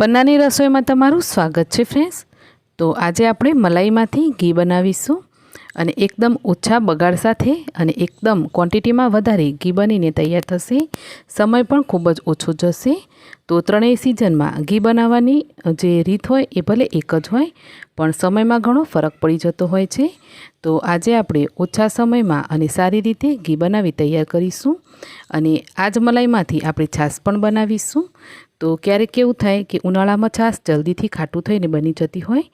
પન્નાની રસોઈમાં તમારું સ્વાગત છે ફ્રેન્ડ્સ તો આજે આપણે મલાઈમાંથી ઘી બનાવીશું અને એકદમ ઓછા બગાડ સાથે અને એકદમ ક્વોન્ટિટીમાં વધારે ઘી બનીને તૈયાર થશે. સમય પણ ખૂબ જ ઓછો જશે. તો ત્રણેય સિઝનમાં ઘી બનાવવાની જે રીત હોય એ ભલે એક જ હોય, પણ સમયમાં ઘણો ફરક પડી જતો હોય છે. તો આજે આપણે ઓછા સમયમાં અને સારી રીતે ઘી બનાવી તૈયાર કરીશું અને આ જ મલાઈમાંથી આપણે છાશ પણ બનાવીશું. તો ક્યારેક કેવું થાય કે ઉનાળામાં છાશ જલ્દીથી ખાટું થઈને બની જતી હોય,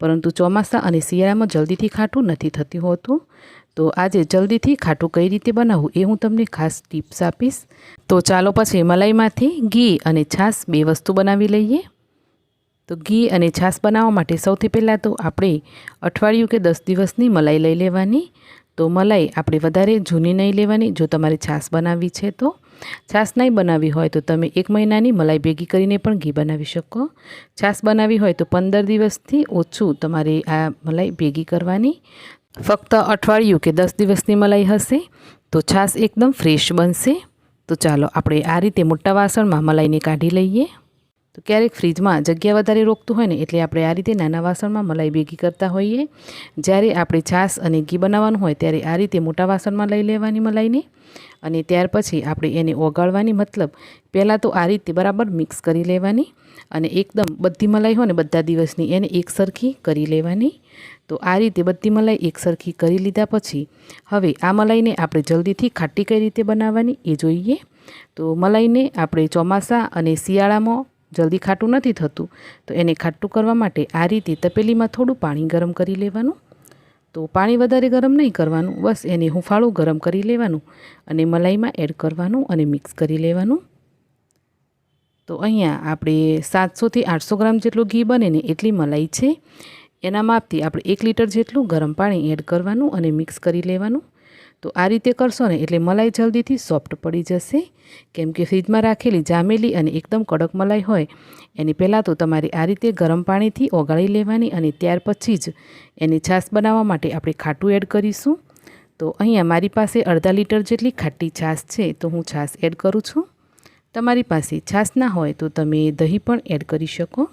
પરંતુ ચોમાસા અને શિયાળામાં જલ્દીથી ખાટું નથી થતું હોતું. તો આજે જલ્દીથી ખાટું કઈ રીતે બનાવવું એ હું તમને ખાસ ટિપ્સ આપીશ. તો ચાલો પછી મલાઈમાંથી ઘી અને છાશ બે વસ્તુ બનાવી લઈએ. તો ઘી અને છાશ બનાવવા માટે સૌથી પહેલાં તો આપણે અઠવાડિયું કે દસ દિવસની મલાઈ લઈ લેવાની. તો મલાઈ આપણે વધારે જૂની નહીં લેવાની, જો તમારે છાશ બનાવવી છે તો. છાશ નહીં બનાવવી હોય તો તમે એક મહિનાની મલાઈ ભેગી કરીને પણ ઘી બનાવી શકો. છાશ બનાવવી હોય તો પંદર દિવસથી ઓછું તમારે આ મલાઈ ભેગી કરવાની. ફક્ત અઠવાડિયું કે દસ દિવસની મલાઈ હશે તો છાશ એકદમ ફ્રેશ બનશે. તો ચાલો આપણે આ રીતે મોટા વાસણમાં મલાઈને કાઢી લઈએ. તો ક્યારેક ફ્રીજમાં જગ્યા વધારે રોકતું હોય ને એટલે આપણે આ રીતે નાના વાસણમાં મલાઈ ભેગી કરતા હોઈએ. જ્યારે આપણે છાશ અને ઘી બનાવવાનું હોય ત્યારે આ રીતે મોટા વાસણમાં લઈ લેવાની મલાઈને. અને ત્યાર પછી આપણે એને ઓગાળવાની મતલબ પહેલાં તો આ રીતે બરાબર મિક્સ કરી લેવાની અને એકદમ બધી મલાઈ હોય ને બધા દિવસની એને એક સરખી કરી લેવાની. તો આ રીતે બધી મલાઈ એક સરખી કરી લીધા પછી હવે આ મલાઈને આપણે જલ્દીથી ખાટી કઈ રીતે બનાવવાની એ જોઈએ. તો મલાઈને આપણે ચોમાસા અને શિયાળામાં જલ્દી ખાટું નથી થતું. તો એને ખાટું કરવા માટે આ રીતે તપેલીમાં થોડું પાણી ગરમ કરી લેવાનું. તો પાણી વધારે ગરમ નહીં કરવાનું. બસ એને હુંફાળું ગરમ કરી લેવાનું અને મલાઈમાં એડ કરવાનું અને મિક્સ કરી લેવાનું. તો અહીંયા આપણે સાતસોથી આઠસો ગ્રામ જેટલું ઘી બને ને એટલી મલાઈ છે. એના માપથી આપણે એક લીટર જેટલું ગરમ પાણી એડ કરવાનું અને મિક્સ કરી લેવાનું. તો આ રીતે કરશો ને એટલે મલાઈ જલ્દીથી સોફ્ટ પડી જશે. કેમ કે ફ્રીજમાં રાખેલી જામેલી અને એકદમ કડક મલાઈ હોય, એની પહેલાં તો તમારે આ રીતે ગરમ પાણીથી ઓગાળી લેવાની અને ત્યાર પછી જ એની છાશ બનાવવા માટે આપણે ખાટું એડ કરીશું. તો અહીંયા મારી પાસે અડધા લીટર જેટલી ખાટી છાશ છે, તો હું છાશ એડ કરું છું. તમારી પાસે છાશ ના હોય તો તમે દહીં પણ એડ કરી શકો.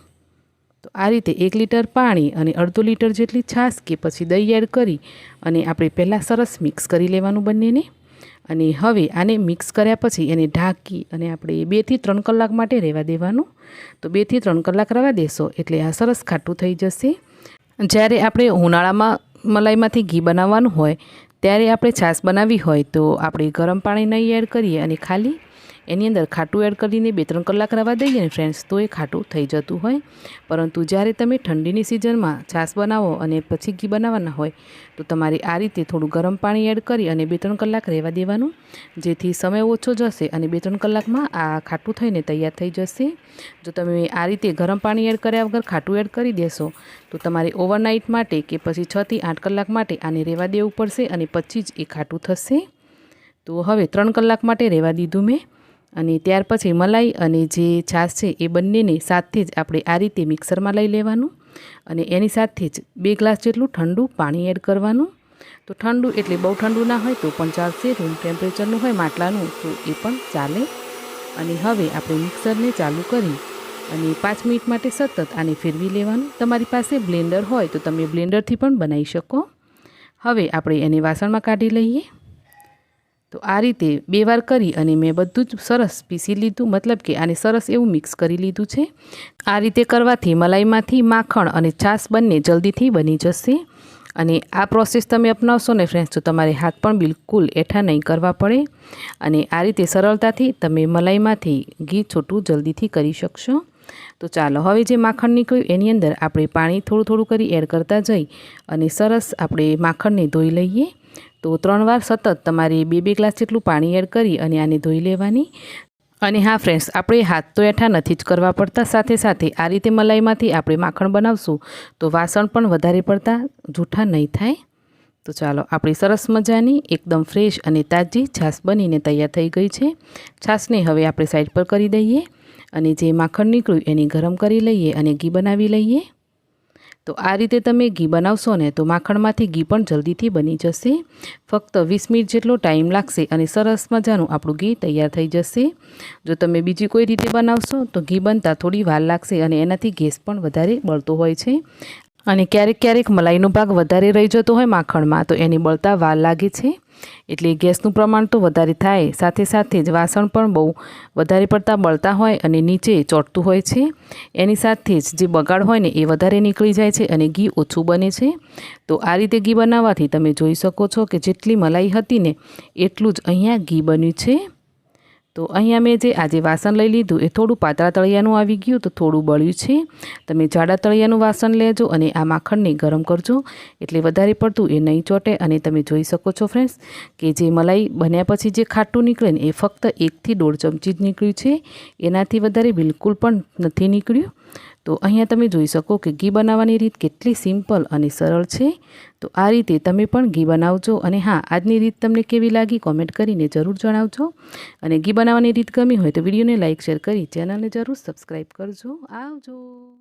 તો આ રીતે એક લીટર પાણી અને અડધો લીટર જેટલી છાશ કે પછી દહીં એડ કરી અને આપણે પહેલાં સરસ મિક્સ કરી લેવાનું બંનેને. અને હવે આને મિક્સ કર્યા પછી એને ઢાંકી અને આપણે બેથી ત્રણ કલાક માટે રહેવા દેવાનું. તો બેથી ત્રણ કલાક રહેવા દેશો એટલે આ સરસ ખાટું થઈ જશે. જ્યારે આપણે ઉનાળામાં મલાઈમાંથી ઘી બનાવવાનું હોય, ત્યારે આપણે છાશ બનાવવી હોય તો આપણે ગરમ પાણી નહીં એડ કરીએ અને ખાલી એની અંદર ખાટું એડ કરીને બે ત્રણ કલાક રવા દઈએ ને ફ્રેન્ડ્સ તો એ ખાટું થઈ જતું હોય. પરંતુ જ્યારે તમે ઠંડીની સિઝનમાં છાશ બનાવો અને પછી ઘી બનાવવાના હોય, તો તમારે આ રીતે થોડું ગરમ પાણી એડ કરી અને બે ત્રણ કલાક રહેવા દેવાનું. જેથી સમય ઓછો જશે અને બે ત્રણ કલાકમાં આ ખાટું થઈને તૈયાર થઈ જશે. જો તમે આ રીતે ગરમ પાણી એડ કર્યા વગર ખાટું એડ કરી દેશો, તો તમારે ઓવરનાઇટ માટે કે પછી છથી આઠ કલાક માટે આને રહેવા દેવું પડશે અને પછી જ એ ખાટું થશે. તો હવે ત્રણ કલાક માટે રહેવા દીધું મેં. અને ત્યાર પછી મલાઈ અને જે છાશ છે એ બંનેને સાથે જ આપણે આ રીતે મિક્સરમાં લઈ લેવાનું અને એની સાથે જ બે ગ્લાસ જેટલું ઠંડુ પાણી એડ કરવાનું. તો ઠંડુ એટલે બહુ ઠંડુ ના હોય તો પણ ચાલશે, રૂમ ટેમ્પરેચરનું હોય માટલાનું તો એ પણ ચાલે. અને હવે આપણે મિક્સરને ચાલુ કરી અને પાંચ મિનિટ માટે સતત આને ફેરવી લેવાનું. તમારી પાસે બ્લેન્ડર હોય તો તમે બ્લેન્ડરથી પણ બનાવી શકો. હવે આપણે એને વાસણમાં કાઢી લઈએ. તો આ રીતે બે વાર કરી અને મેં બધું જ સરસ પીસી લીધું. મતલબ કે આને સરસ એવું મિક્સ કરી લીધું છે. આ રીતે કરવાથી મલાઈમાંથી માખણ અને છાશ બંને જલ્દીથી બની જશે. અને આ પ્રોસેસ તમે અપનાવશો ને ફ્રેન્ડ્સ તો તમારે હાથ પણ બિલકુલ એઠા નહીં કરવા પડે. અને આ રીતે સરળતાથી તમે મલાઈમાંથી ઘી છોટું જલ્દીથી કરી શકશો. તો ચાલો, હવે જે માખણ નીકળ્યું એની અંદર આપણે પાણી થોડું થોડું કરી એડ કરતા જઈ અને સરસ આપણે માખણને ધોઈ લઈએ. તો ત્રણ વાર સતત તમારે બે બે ગ્લાસ જેટલું પાણી એડ કરી અને આને ધોઈ લેવાની. અને હા ફ્રેન્ડ્સ આપણે હાથ તો એઠા નથી જ કરવા પડતા. સાથે સાથે આ રીતે મલાઈમાંથી આપણે માખણ બનાવશું તો વાસણ પણ વધારે પડતા જૂઠા નહીં થાય. તો ચાલો, આપણી સરસ મજાની, એકદમ ફ્રેશ અને તાજી છાશ બનીને તૈયાર થઈ ગઈ છે. છાશને હવે આપણે સાઈડ પર કરી દઈએ અને જે માખણ નીકળ્યું એને ગરમ કરી લઈએ અને ઘી બનાવી લઈએ. તો આ રીતે તમે ઘી બનાવશો ને તો માખણમાંથી ઘી પણ જલ્દીથી બની જશે. ફક્ત વીસ મિનિટ જેટલો ટાઈમ લાગશે અને સરસ મજાનું આપણું ઘી તૈયાર થઈ જશે. જો તમે બીજી કોઈ રીતે બનાવશો તો ઘી બનતા થોડી વાર લાગશે અને એનાથી ગેસ પણ વધારે બળતો હોય છે. અને ક્યારેક ક્યારેક મલાઈનો ભાગ વધારે રહી જતો હોય માખણમાં, તો એની બળતા વાર લાગે છે. એટલે ગેસનું પ્રમાણ તો વધારે થાય, સાથે સાથે જ વાસણ પણ બહુ વધારે પડતા બળતા હોય અને નીચે ચોટતું હોય છે. એની સાથે જ જે બગાડ હોય ને એ વધારે નીકળી જાય છે અને ઘી ઓછું બને છે. તો આ રીતે ઘી બનાવવાથી તમે જોઈ શકો છો કે જેટલી મલાઈ હતી ને, એટલું જ અહીંયા ઘી બન્યું છે. તો અહીંયા મેં જે આજે વાસણ લઈ લીધું એ થોડું પાતળા તળિયાનું આવી ગયું તો થોડું બળ્યું છે. તમે જાડા તળિયાનું વાસણ લેજો અને આ માખણને ગરમ કરજો. એટલે વધારે પડતું એ નહીં ચોટે અને તમે જોઈ શકો છો ફ્રેન્ડ્સ કે જે મલાઈ બન્યા પછી જે ખાટું નીકળે ને એ ફક્ત એકથી દોઢ ચમચી જ નીકળ્યું છે. એનાથી વધારે બિલકુલ પણ નથી નીકળ્યું. તો અહીંયા તમે જોઈ શકો કે ઘી બનાવવાની રીત કેટલી સિમ્પલ અને સરળ છે. તો આ રીતે તમે પણ ઘી બનાવજો અને હા, આજની રીત તમને કેવી લાગી કોમેન્ટ કરીને જરૂર જણાવજો. અને ઘી બનાવવાની રીત ગમી હોય તો વિડીયોને લાઇક શેર કરી ચેનલને જરૂર સબસ્ક્રાઈબ કરજો. આવજો.